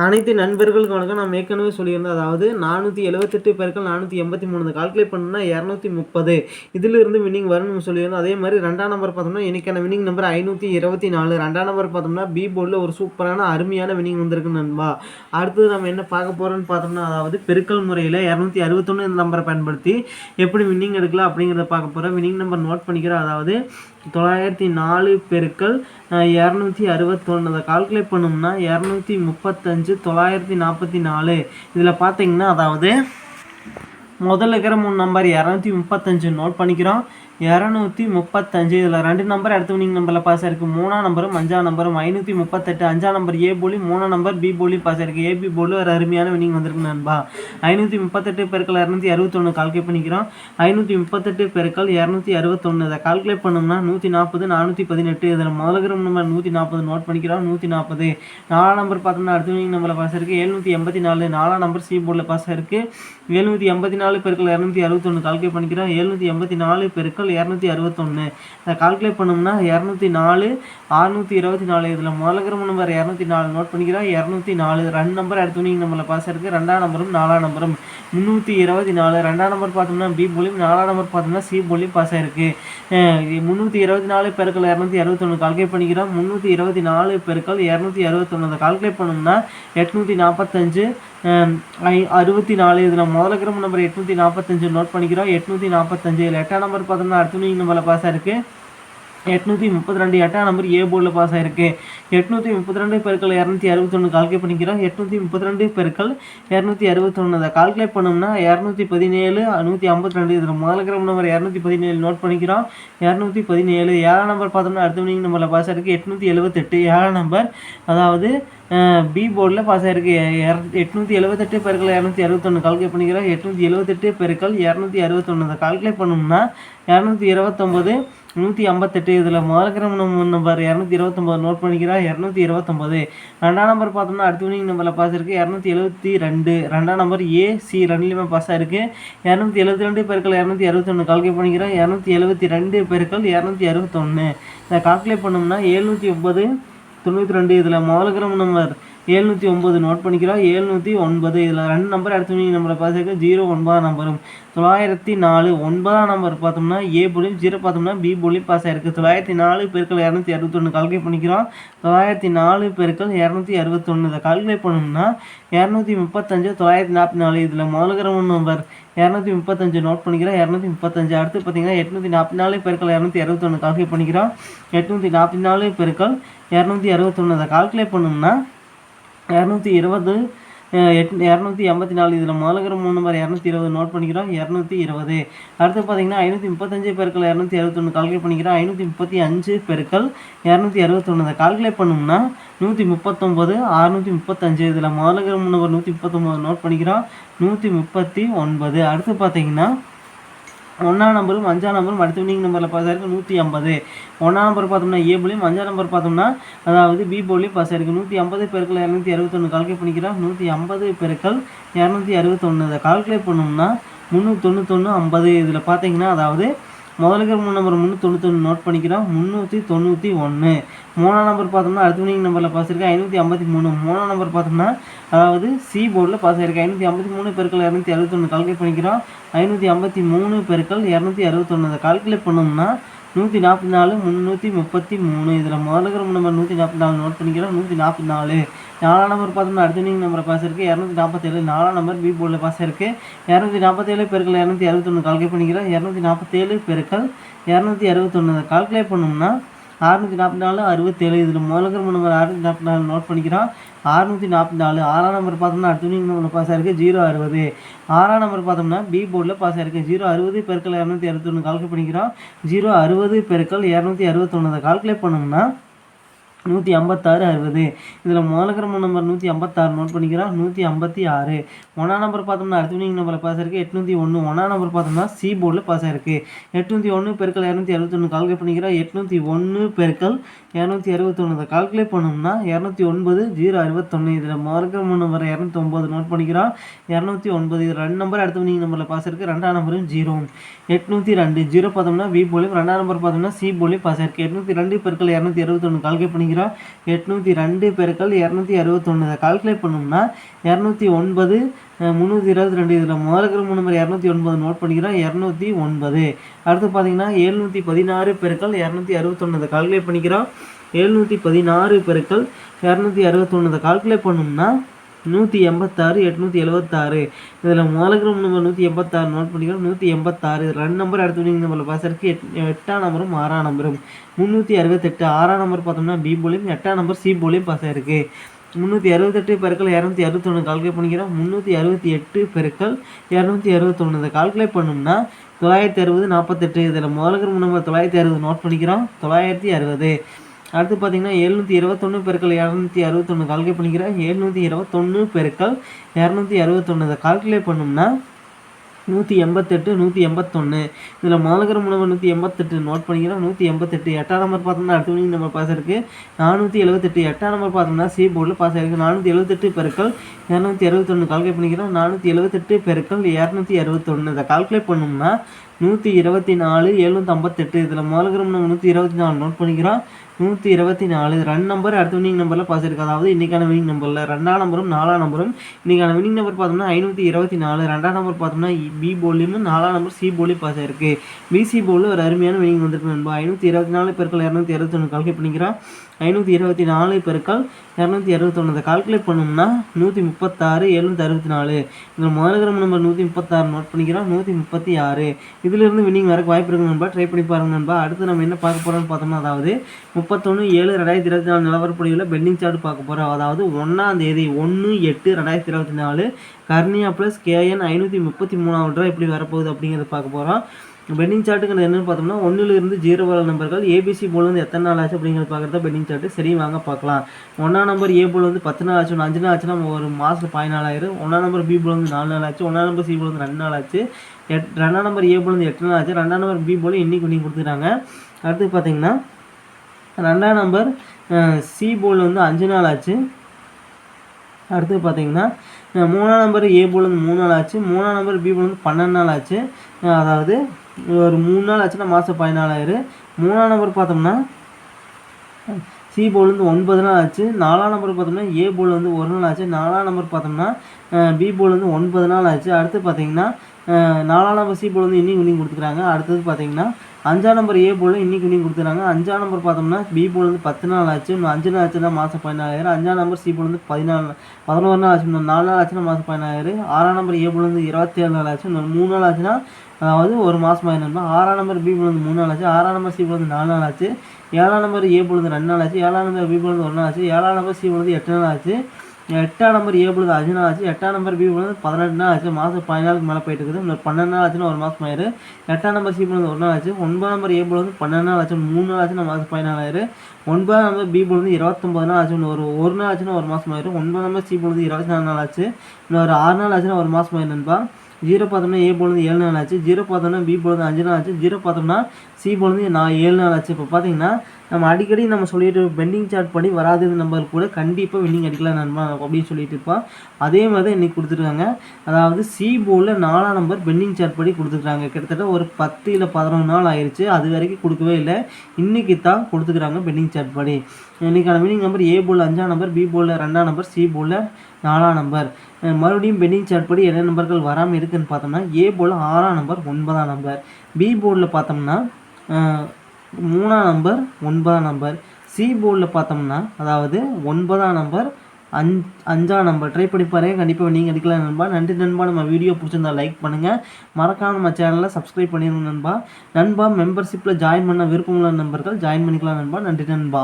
அனைத்து நண்பர்களுக்கு வணக்கம். நம்ம ஏற்கனவே சொல்லியிருந்தோம் அதாவது நானூற்றி எழுபத்தெட்டு பேருக்கள் நானூற்றி எண்பத்தி மூணு கால்குலேட் பண்ணா இரநூத்தி முப்பது. இதிலிருந்து வின்னிங் வரும்னு சொல்லியிருந்தோம். அதே மாதிரி ரெண்டாம் நம்பர் பார்த்தோம்னா இன்றைக்கான வின்னிங் நம்பர் ஐநூற்றி இருபத்தி நாலு. ரெண்டாம் நம்பர் பார்த்தோம்னா பி போர்டில் ஒரு சூப்பரான அருமையான வின்னிங் வந்திருக்கு நண்பா. அடுத்தது நம்ம என்ன பார்க்க போகிறோம்னு பார்த்தோம்னா அதாவது பெருக்கல் முறையில் இரநூத்தி அறுபத்தொன்று இந்த நம்பரை பயன்படுத்தி எப்படி வின்னிங் எடுக்கலாம் அப்படிங்கிறத பார்க்க போகிறோம் வின்னிங் நம்பர் நோட் பண்ணிக்கிறோம். அதாவது தொள்ளாயிரத்தி நாலு பெருக்கள் இரநூத்தி அறுபத்தொன்று அதை கால்குலேட் பண்ணோம்னா இரநூத்தி முப்பத்தஞ்சு தொள்ளாயிரத்தி நாற்பத்தி நாலு. இதில் பார்த்தீங்கன்னா அதாவது முதல்ல இருக்கிற மூணு நம்பர் இரநூத்தி முப்பத்தஞ்சு நோட் பண்ணிக்கிறோம். இரநூத்தி முப்பத்தஞ்சு. இதில் ரெண்டு நம்பர் அடுத்த வினிங் நம்பரில் பாஸ் ஆயிருக்கு. மூணாம் நம்பரும் அஞ்சாம் நம்பரும் ஐநூற்றி முப்பத்தெட்டு. அஞ்சாம் நம்பர் ஏ போலி. மூணாம் நம்பர் பி போலி பாஸ் ஆயிருக்கு. ஏபி போலி ஒரு அருமையான வினிங் வந்திருக்கு நண்பா. ஐநூற்றி முப்பத்தெட்டு பெருக்கள் இரநூத்தி அறுபத்தொன்று கால்குலேட் பண்ணிக்கிறோம். ஐநூற்றி முப்பத்தெட்டு பெருக்கள் இரநூத்தி அறுபத்தொன்று இதை கால்குலேட் பண்ணோம்னா நூற்றி நாற்பது நானூற்றி பதினெட்டு. இதில் முதல்கிற நம்பர் நூற்றி நாற்பது நோட் பண்ணிக்கிறோம். நூற்றி நாற்பது நாலாம் நம்பர் பார்த்தோம்னா அடுத்த வினிங் நம்பரில் பாஸ் ஆயிருக்கு. எழுநூற்றி எண்பத்தி நாலு நாலாம் நம்பர் சி போர்டில் பாஸ் ஆயிருக்கு. எழுநூற்றி எண்பத்தி நாலு பெருக்கள் இரநூத்தி அறுபத்தொன்று கால்குலேட் பண்ணிக்கிறோம். எழுநூற்றி எண்பத்தி நாலு பெருக்கள் இரநூத்தி அறுபத்தொன்று இதை கால்குலேட் பண்ணோம்னா இரநூத்தி நாலு அறுநூற்றி இருபத்தி நாலு. இதில் முதல்கிற நம்பர் இரநூத்தி நாலு நோட் பண்ணிக்கிறோம். இரநூத்தி நாலு ரெண்டு நம்பர் அடுத்த நம்மளை பாஸ் இருக்குது ரெண்டாம் நம்பரும் நாலாம் நம்பரும் முந்நூற்றி இருபத்தி நாலு. ரெண்டாம் நம்பர் பார்த்தோம்னா பி போலியும் நாலாம் நம்பர் பார்த்தோம்னா சி போலியும் பாஸ் ஆயிருக்கு. முந்நூற்றி இருபத்தி நாலு பெருக்கள் இரநூத்தி அறுபத்தொன்று கால்குலேட் பண்ணிக்கிறோம். முந்நூற்றி இருபத்தி நாலு பெருக்கள் இரநூத்தி அறுபத்தொன்று அதை கால்குலேட் பண்ணோம்னா எட்நூற்றி நாற்பத்தஞ்சு Um, அறுபத்தி நாலு இதில் முதல்ல கிராம் நம்பர் எட்நூற்றி நாற்பத்தஞ்சு நோட் பண்ணிக்கிறோம். எட்நூற்றி நாற்பத்தஞ்சு இதில் எட்டாம் நம்பர் பார்த்தோம்னா அடுத்த நம்பரில் பாஸ் ஆயிருக்கு. எட்நூற்றி முப்பத்தி ரெண்டு எட்டாம் நம்பர் ஏ போர்டில் பாஸ் ஆயிருக்கு. எட்நூற்றி முப்பத்தி ரெண்டு பெருக்கள் இரநூத்தி அறுபத்தொன்று கால்குலேட் பண்ணிக்கிறோம். எட்நூற்றி முப்பத்தி ரெண்டு பெருக்கள் இரநூத்தி அறுபத்தொன்று அதை கால்குலேட் பண்ணோம்னா இரநூத்தி பதினேழு நூற்றி ஐம்பத்தி ரெண்டு இதில் முதல் கிராம் நம்பர் இரநூத்தி பதினேழு நோட் பண்ணிக்கிறோம். இரநூத்தி பதினேழு ஏழாம் நம்பர் பார்த்தோம்னா அடுத்த வினிங் நம்பரில் பாஸ் ஆயிருக்கு. எட்நூற்றி எழுபத்தெட்டு ஏழாம் நம்பர் அதாவது பி போர்டில் பாஸ் ஆயிருக்கு. எட்நூற்றி எழுபத்தெட்டு பெருக்கள் இரநூத்தி அறுபத்தொன்று கால்குலேட் பண்ணிக்கிறோம் எட்நூற்றி எழுபத்தெட்டு பெருக்கள் இரநூத்தி அறுபத்தொன்று அதை கால்குலேட் பண்ணோம்னா இரநூத்தி இருபத்தொம்போது நூற்றி ஐம்பத்தெட்டு. இதில் முதல் முதல்கிரம் நம்பர் இரநூத்தி இருபத்தொம்போது நோட் பண்ணிக்கிறோம் இரநூத்தி இருபத்தொம்போது. ரெண்டாம் நம்பர் பார்த்தோம்னா அடுத்த வினிங் நம்பரில் பாஸ் இருக்குது இரநூத்தி எழுபத்தி ரெண்டு. ரெண்டாம் நம்பர் ஏ சி ரெண்டுலேயுமே பாஸ் ஆயிருக்கு. இரநூத்தி எழுபத்தி ரெண்டு பெருக்கள் இரநூத்தி அறுபத்தொன்று கால்குலேட் பண்ணிக்கிறோம் இரநூத்தி எழுபத்தி ரெண்டு பெருக்கள் இரநூத்தி அறுபத்தொன்று இதை கால்குலேட் பண்ணோம்னா எழுநூற்றி ஒம்பது தொண்ணூற்றி ரெண்டு இதில் முதல்கிரம் நம்பர் ஏழ்நூற்றி ஒம்பது நோட் பண்ணிக்கிறோம். ஏழ்நூற்றி ஒன்பது இதில் ரெண்டு நம்பர் அடுத்த வினிங் நம்பரை பார்த்துருக்கு ஜீரோ ஒன்பதாம் நம்பரும் தொள்ளாயிரத்தி நாலு ஒன்பதாம் நம்பர் பார்த்தோம்னா ஏ புள்ளியும் ஜீரோ பார்த்தோம்னா பி புள்ளியும் பாஸ் ஆயிருக்கு. தொள்ளாயிரத்தி நாலு பெருக்கள் இரநூத்தி அறுபத்தொன்று கால்குலேட் பண்ணிக்கிறோம். தொள்ளாயிரத்தி நாலு பெருக்கள் இரநூத்தி அறுபத்தொன்று இதை கால்குலேட் பண்ணோம்னா இரநூத்தி முப்பத்தஞ்சு தொள்ளாயிரத்தி நாற்பத்தி நாலு இதில் முதல்கிற நம்பர் இரநூத்தி முப்பத்தஞ்சு நோட் பண்ணிக்கிறோம். இரநூத்தி முப்பத்தஞ்சு அடுத்து பார்த்தீங்கன்னா எட்நூற்றி நாற்பத்தி நாலு பெருக்கள் இரநூத்தி அறுபத்தொன்று கால்குலேட் பண்ணிக்கிறோம். எட்நூற்றி நாற்பத்தி நாலு பெருக்கள் இரநூத்தி அறுபத்தொன்று அதை கால்குலேட் பண்ணோம்னா இரநூத்தி இருபது எட் இரநூத்தி எண்பத்தி நாலு. இதில் முதல்கிற மூணு நம்பர் இரநூத்தி இருபது நோட் பண்ணிக்கிறோம். இரநூத்தி இருபது. அடுத்து பார்த்தீங்கன்னா ஐநூற்றி முப்பத்தஞ்சு பெருக்கள் இரநூத்தி அறுபத்தொன்று கால்குலேட் பண்ணிக்கிறோம். ஐநூற்றி முப்பத்தி அஞ்சு பெருக்கள் இரநூத்தி அறுபத்தொன்று அதை கால்குலேட் பண்ணோம்னா நூற்றி முப்பத்தொம்பது அறுநூற்றி முப்பத்தஞ்சு. இதில் முதல்கிற மூணு நம்பர் நூற்றி முப்பத்தொம்பது நோட் பண்ணிக்கிறோம். நூற்றி முப்பத்தி ஒன்பது. அடுத்து பார்த்தீங்கன்னா ஒன்றாம் நம்பரும் அஞ்சாம் நம்பரும் அடுத்த வினிங் நம்பரில் பாஸ் ஆயிருக்கு நூற்றி ஐம்பது. ஒன்றாம் நம்பர் பார்த்தோம்னா ஏ போலியும் அஞ்சாம் நம்பர் பார்த்தோம்னா அதாவது பி போலியும் பாஸ் ஆயிருக்கு நூற்றி ஐம்பது பெருக்கள் இரநூத்தி அறுபத்தொன்று கால்குலேட் பண்ணிக்கிறோம். நூற்றி ஐம்பது பெருக்கள் இரநூத்தி அறுபத்தொன்று இதை கால்குலேட் பண்ணோம்னா முந்நூற்றி தொண்ணூத்தொன்று ஐம்பது. இதில் பார்த்தீங்கன்னா அதாவது முதலுக்கு மூணு நம்பர் முந்நூற்றி தொண்ணூத்தொன்று நோட் பண்ணிக்கிறோம். முந்நூற்றி தொண்ணூற்றி ஒன்று மூணாம் நம்பர் பார்த்தோம்னா அடுத்த வினிங் நம்பரில் பாஸ் இருக்குது ஐநூற்றி ஐம்பத்தி மூணு. மூணாம் நம்பர் பார்த்தோம்னா அதாவது சி போர்டில் பாஸ் ஆகிருக்கு ஐநூற்றி ஐம்பத்தி மூணு பெருக்கள் இரநூத்தி அறுபத்தொன்று கால்குலேட் பண்ணிக்கிறோம். ஐநூற்றி ஐம்பத்தி மூணு பெருக்கள் இரநூத்தி அறுபத்தொன்று அதை கால்குலேட் பண்ணோம்னா நூற்றி நாற்பத்தி நாலு முந்நூற்றி முப்பத்தி மூணு. இதில் முதல்கிற நம்பர் நூற்றி நாற்பத்தி நாலு நோட் பண்ணிக்கிறோம். நூற்றி நாற்பத்தி நாலு. நாலாம் நம்பர் பார்த்தோம்னா அடுத்த நீங்கள் நம்பரை பாஸ் இருக்குது இரநூத்தி நாற்பத்தேழு நாலாம் நம்பர் பி போர்டில் பாஸ் இருக்குது இரநூத்தி நாற்பத்தேழு பெருக்கள் இரநூத்தி அறுபத்தொன்று கால்குலேட் பண்ணிக்கிறோம். இரநூத்தி நாற்பத்தேழு பெருக்கள் இரநூத்தி அறுபத்தொன்று அதை கால்குலேட் பண்ணோம்னா அறுநூற்றி நாற்பத்தி நாலு அறுபத்தேழு. இதில் முதல்கிற நம்பர் அறுநூற்றி நாற்பத்தி நாலு நோட் பண்ணிக்கிறோம். அறுநூற்றி நாற்பத்தி நாலு. ஆறாம் நம்பர் பார்த்தோம்னா அடுத்த வினிங் நம்பர் பாஸ் ஆயிருக்கு. ஜீரோ அறுபது. ஆறாம் நம்பர் பார்த்தோம்னா பி போர்டில் பாஸ் ஆயிருக்கு. ஜீரோ அறுபது பெருக்கள் இரநூத்தி அறுபத்தொன்று கால்குலேட் பண்ணிக்கிறோம். ஜீரோ அறுபது பெருக்கள் இரநூத்தி அறுபத்தொன்னு. கால்குலேட் பண்ணோம்னா நூற்றி ஐம்பத்தாறு அறுபது. இதில் முதல்கிற நம்பர் நூற்றி ஐம்பத்தாறு நோட் பண்ணிக்கிறோம் நூற்றி ஐம்பத்தி ஆறு. ஒன்றாம் நம்பர் பார்த்தோம்னா அடுத்த வினிங் நம்பரில் பாஸ் ஆயிருக்கு. எட்நூற்றி ஒன்று ஒன்றாம் நம்பர் பார்த்தோம்னா சி போர்டில் பாஸ் ஆயிருக்கு. எட்நூற்றி ஒன்று பெருக்கள் இரநூத்தி அறுபத்தொன்று கால்குலேட் பண்ணிக்கிறோம் எட்நூற்றி ஒன்று பெருக்கள் இரநூத்தி அறுபத்தொன்று கால்குலேட் பண்ணோம்னா இரநூத்தி ஒன்பது ஜீரோ அறுபத்தொன்று இதில் முதல்கிற நம்பர் இரநூத்தி ஒம்பது நோட் பண்ணிக்கிறோம் இரநூத்தி ஒன்பது இது ரெண்டு நம்பர் அடுத்த வினிங் நம்பரில் பாஸ் ஆயிருக்கு. ரெண்டாம் நம்பரும் ஜீரோ எட்நூற்றி ரெண்டு. ஜீரோ பார்த்தோம்னா வி போலியும் ரெண்டாம் நம்பர் பார்த்தோம்னா சி போலியும் பாஸ் ஆயிருக்கு. எட்நூற்றி ரெண்டு பெருக்கள் இரநூத்தி அறுபத்தொன்று கால்குலேட் பண்ணிக்கிறோம் பண்ணிக்கிறோம் எட்நூற்றி ரெண்டு பெருக்கள் இரநூத்தி அறுபத்தொன்று இதை கால்குலேட் பண்ணோம்னா இரநூத்தி ஒன்பது முந்நூற்றி இருபத்தி ரெண்டு. இதில் முதல் இருக்கிற நம்பர் இரநூத்தி ஒன்பது நோட் பண்ணிக்கிறோம் இரநூத்தி ஒன்பது. அடுத்து பார்த்தீங்கன்னா எழுநூற்றி பதினாறு பெருக்கள் இரநூத்தி அறுபத்தொன்று இதை கால்குலேட் பண்ணிக்கிறோம் எழுநூற்றி பதினாறு பெருக்கள் இரநூத்தி அறுபத்தொன்று இதை கால்குலேட் பண்ணோம்னா நூற்றி எண்பத்தாறு எட்நூற்றி எழுபத்தாறு இதில் முதல்ல நம்பர் நூற்றி எண்பத்தாறு நோட் பண்ணிக்கிறோம் நூற்றி எண்பத்தாறு ரெண்டு நம்பர் அடுத்து நீங்கள் நம்மளை பாசருக்கு எட் எட்டாம் நம்பரும் ஆறாம் நம்பரும் முந்நூற்றி அறுபத்தெட்டு ஆறாம் நம்பர் பார்த்தோம்னா பி போலியும் எட்டாம் நம்பர் சி போலியும் பாஸ் ஆயிருக்கு. முந்நூற்றி அறுபத்தெட்டு பெருக்கள் இரநூத்தி அறுபத்தொன்று கால்குலேட் பண்ணிக்கிறோம். முந்நூற்றி அறுபத்தி எட்டு பெருக்கள் இரநூத்தி அறுபத்தொன்று இதை கால்குலேட் பண்ணோம்னா தொள்ளாயிரத்தி அறுபது நாற்பத்தெட்டு இதில் முதல்ல நம்பர் தொள்ளாயிரத்தி அறுபது நோட் பண்ணிக்கிறோம். தொள்ளாயிரத்தி அறுபது. அடுத்து பார்த்தீங்கன்னா எழுநூற்றி இருபத்தொன்று பெருக்கள் இரநூத்தி அறுபத்தொன்று கால்குலேட் பண்ணிக்கிறேன். எழுநூற்றி இருபத்தொன்று பெருக்கள் இரநூத்தி அறுபத்தொன்று இதை கால்குலேட் பண்ணோம்னா நூற்றி எண்பத்தெட்டு நூற்றி எண்பத்தொன்று இதில் மாநகர நம்பர் நூற்றி எண்பத்தெட்டு நோட் பண்ணிக்கிறோம். நூற்றி எண்பத்தெட்டு எட்டாம் நம்பர் பார்த்தோம்னா அடுத்த மணிக்கு நம்பர் பாஸ் இருக்குது நானூற்றி எழுபத்தெட்டு எட்டாம் நம்பர் பார்த்தோம்னா சி போர்டில் பாஸ் ஆகிருக்கு நானூற்றி எழுபத்தெட்டு பெருக்கள் இரநூத்தி அறுபத்தொன்று கால்குலேட் பண்ணிக்கிறோம். நானூற்றி எழுபத்தெட்டு பெருக்கள் இரநூத்தி அறுபத்தொன்று இதை கால்குலேட் பண்ணோம்னா நூற்றி இருபத்தி நாலு எழுநூற்றி ஐம்பத்தெட்டு. இதில் முதல்கிற நம்ம நூற்றி இருபத்தி நாலு நோட் பண்ணிக்கிறோம். நூற்றி இருபத்தி நாலு ரெண்டு நம்பர் அடுத்த வினிங் நம்பரில் பாஸ் இருக்குது அதாவது இன்றைக்கான வினிங் நம்பரில் ரெண்டாம் நம்பரும் நாலாம் நம்பரும் இன்றைக்கான வினிங் நம்பர் பார்த்தோம்னா ஐநூற்றி இருபத்தி நாலு. ரெண்டாம் நம்பர் பார்த்தோம்னா பி போலியும் நாலாம் நம்பர் சி போலியும் பாஸ் ஆயிருக்கு. பிசி போலில் ஒரு அருமையான வினிங் வந்திருக்கு நண்பா. ஐநூற்றி இருபத்தி நாலு பெருக்கள் இரநூத்தி அறுபத்தொன்று கால்குலேட் பண்ணிக்கிறான் ஐநூற்றி இருபத்தி நாலு பெருக்கால் இரநூத்தி அறுபத்தொன்று கால்குலேட் பண்ணோம்னா நூற்றி முப்பத்தாறு எழுநூற்றி அறுபத்தி நாலு. இதில் முதல்கிற நம்பர் நூற்றி முப்பத்தாறு நோட் பண்ணிக்கிறோம். நூற்றி முப்பத்தி ஆறு. இதிலிருந்து வினிங் வரக்கு வாய்ப்பு இருக்கு நண்பா. ட்ரை பண்ணி பாருங்க நண்பா. அடுத்து நம்ம என்ன பார்க்க போகிறோம்னு பார்த்தோம்னா அதாவது முப்பத்தொன்று ஏழு ரெண்டாயிரத்தி இருபத்தி நாலு நிலவரப்படியில் பெண்டிங் சார்ட் பார்க்க போகிறோம் அதாவது ஒன்றாம் தேதி ஒன்று எட்டு ரெண்டாயிரத்தி இருபத்தி நாலு. கர்னியா ப்ளஸ் கேஎன் ஐநூற்றி முப்பத்தி மூணாவது ரூபா எப்படி வரப்போகுது அப்படிங்கிறத பார்க்க போகிறோம் பெண்டிங் சார்ட்டுங்கிறது என்னென்னு பார்த்தோம்னா ஒன்றிலிருந்து ஜீரோ வர நம்பர்கள் ஏபிசி போல் வந்து எத்தனை நாள் ஆச்சு அப்படிங்கிறது பார்க்குறத பெண்டிங் சார்ட்டு சரி வாங்க பார்க்கலாம். ஒன்றாம் நம்பர் ஏ போல் வந்து பத்து நாள் ஆச்சு ஒன்று அஞ்சு நாள் ஆச்சுன்னா ஒரு மாதத்தில் பதினாலாயிரம். ஒன்றாம் நம்பர் பி போல் வந்து நாலு நாள் ஆச்சு ஒன்றாம் நம்பர் சி போல் வந்து ரெண்டு நாள் ஆச்சு. எட் ரெண்டாம் நம்பர் ஏ போல் வந்து எட்டு நாள் ஆச்சு ரெண்டாம் நம்பர் பி போல் இன்னைக்கு பண்ணி கொடுத்துருக்காங்க. அடுத்து பார்த்தீங்கன்னா ரெண்டாம் நம்பர் சி போல் வந்து அஞ்சு நாள் ஆச்சு. அடுத்து பார்த்தீங்கன்னா மூணாம் நம்பர் ஏ போல் வந்து மூணு நாள் ஆச்சு மூணாம் நம்பர் பி போல் வந்து பன்னெண்டு நாள் ஆச்சு. அதாவது ஒரு மூணு நாள் ஆச்சுன்னா மாதம் பதினாலாயிரம். மூணாம் நம்பர் பார்த்தோம்னா சி போல் வந்து ஒன்பது நாள் ஆச்சு. நாலாம் நம்பர் பார்த்தோம்னா ஏ போல் வந்து ஒரு நாள் ஆச்சு. நாலாம் நம்பர் பார்த்தோம்னா பி போல் வந்து ஒன்பது நாள் ஆச்சு. அடுத்து பார்த்தீங்கன்னா நாலாம் நம்பர் சி போல் வந்து இன்னிங் வினிங் கொடுத்துருக்காங்க அடுத்தது பார்த்தீங்கன்னா அஞ்சாம் நம்பர் ஏ போல் இன்னைக்கு நீங்கள் கொடுத்துறாங்க. அஞ்சாம் நம்பர் பார்த்தோம்னா பி போல் வந்து பத்து நாள் ஆச்சு. இன்னும் அஞ்சு நாள் ஆச்சுன்னா மாதம் பதினாலாயிரம் அஞ்சாம் நம்பர் சி போல் வந்து பதினாலு பதினோரு நாள் ஆச்சு. இன்னும் நாலு நாள் ஆச்சுன்னா மாதம் பதினாயிரம். ஆறாம் நம்பர் ஏ போல் வந்து இருபத்தேழு நாள் ஆச்சு. இன்னும் மூணு நாள் ஆச்சுன்னா அதாவது ஒரு மாதம் ஆயிரம் ஆறாம் நம்பர் பி போல் வந்து மூணு நாள் ஆச்சு. ஆறாம் நம்பர் சி போல் வந்து நாலு நாள் ஆச்சு. ஏழாம் நம்பர் ஏ வந்து ரெண்டு நாள் ஆச்சு. ஏழாம் நம்பர் பி வந்து ஒரு நாள் ஆச்சு. ஏழாம் நம்பர் சி பொழுது எட்டு நாள் ஆச்சு. எட்டாம் நம்பர் ஏ பொழுது அஞ்சு நாள் ஆச்சு எட்டாம் நம்பர் பி பொழுது பதினெட்டு நாள் ஆச்சு மாதம் பதினாலுக்கு மேலே போயிட்டு இருக்குது. இன்னொரு பன்னெண்டு நாள் ஆச்சுன்னா ஒரு மாதம் ஆயிரு. எட்டாம் நம்பர் சி பொழுது ஒரு நாள் ஆச்சு. ஒன்பதாம் நம்பர் ஏ பொழுது பன்னெண்டு நாள் ஆச்சு மூணு நாள் ஆச்சுன்னா மாதம் பதினாலாயிரம் ஒன்பதாம் நம்பர் பி பொழுது இருபத்தொம்பது நாள் ஆச்சு ஒரு ஒரு நாள் ஆச்சுன்னா ஒரு மாதம் ஆயிரும் ஒன்பதாம் நம்பர் சி பொழுது இருபத்தி நாலு நாள் ஆச்சு இன்னொரு ஆறு நாள் ஆச்சுன்னா ஒரு மாதம் ஆயிருந்தா ஜீரோ பார்த்தோம்னா ஏ பொழுது ஏழு நாள் ஆச்சு. ஜீரோ பார்த்தோம்னா பி பொழுது அஞ்சு நாள் ஆச்சு. ஜீரோ பார்த்தோம்னா சி பொழுது நான் ஏழு நாள் ஆச்சு. இப்போ பார்த்தீங்கன்னா நம்ம அடிக்கடி நம்ம சொல்லிட்டு பெண்டிங் சார்ட் படி வராத நம்பர் கூட கண்டிப்பாக வின்னிங் அடிக்கலாம் நண்பா அப்படின்னு சொல்லிட்டு இருப்பான் அதே மாதிரி தான் இன்றைக்கி கொடுத்துருக்காங்க. அதாவது சி போர்டில் நாலாம் நம்பர் பெண்டிங் சார்ட் படி கொடுத்துருக்காங்க. கிட்டத்தட்ட ஒரு பத்து இல்லை பதினொன்று நாள் ஆயிடுச்சு அது வரைக்கும் கொடுக்கவே இல்லை. இன்றைக்கி தான் கொடுத்துக்கிறாங்க பெண்டிங் சார்ட் படி. இன்றைக்கான வின்னிங் நம்பர் ஏ போல் அஞ்சாம் நம்பர் பி போலில் ரெண்டாம் நம்பர் சி போலில் நாலாம் நம்பர் மறுபடியும் பெண்டிங் சார்ட் படி என்ன நம்பர்கள் வராமல் இருக்குதுன்னு பார்த்தோம்னா ஏ போல் ஆறாம் நம்பர் ஒன்பதாம் நம்பர் பி போர்டில் பார்த்தோம்னா மூணாம் நம்பர் ஒன்பதாம் நம்பர். சி போர்டில் பார்த்தோம்னா அதாவது ஒன்பதாம் நம்பர் அஞ் அஞ்சாம் நம்பர். ட்ரை பண்ணி பாருங்கள் கண்டிப்பாக நீங்கள் எடுக்கலாம் நண்பா. நன்றி நண்பா. நம்ம வீடியோ பிடிச்சிருந்தா லைக் பண்ணுங்கள் மறக்காம நம்ம சேனலில் சப்ஸ்கிரைப் பண்ணிடுங்க நண்பா. நண்பா மெம்பர்ஷிப்பில் ஜாயின் பண்ண விருப்பமுள்ள நண்பர்கள் ஜாயின் பண்ணிக்கலாம் நண்பா. நன்றி நண்பா.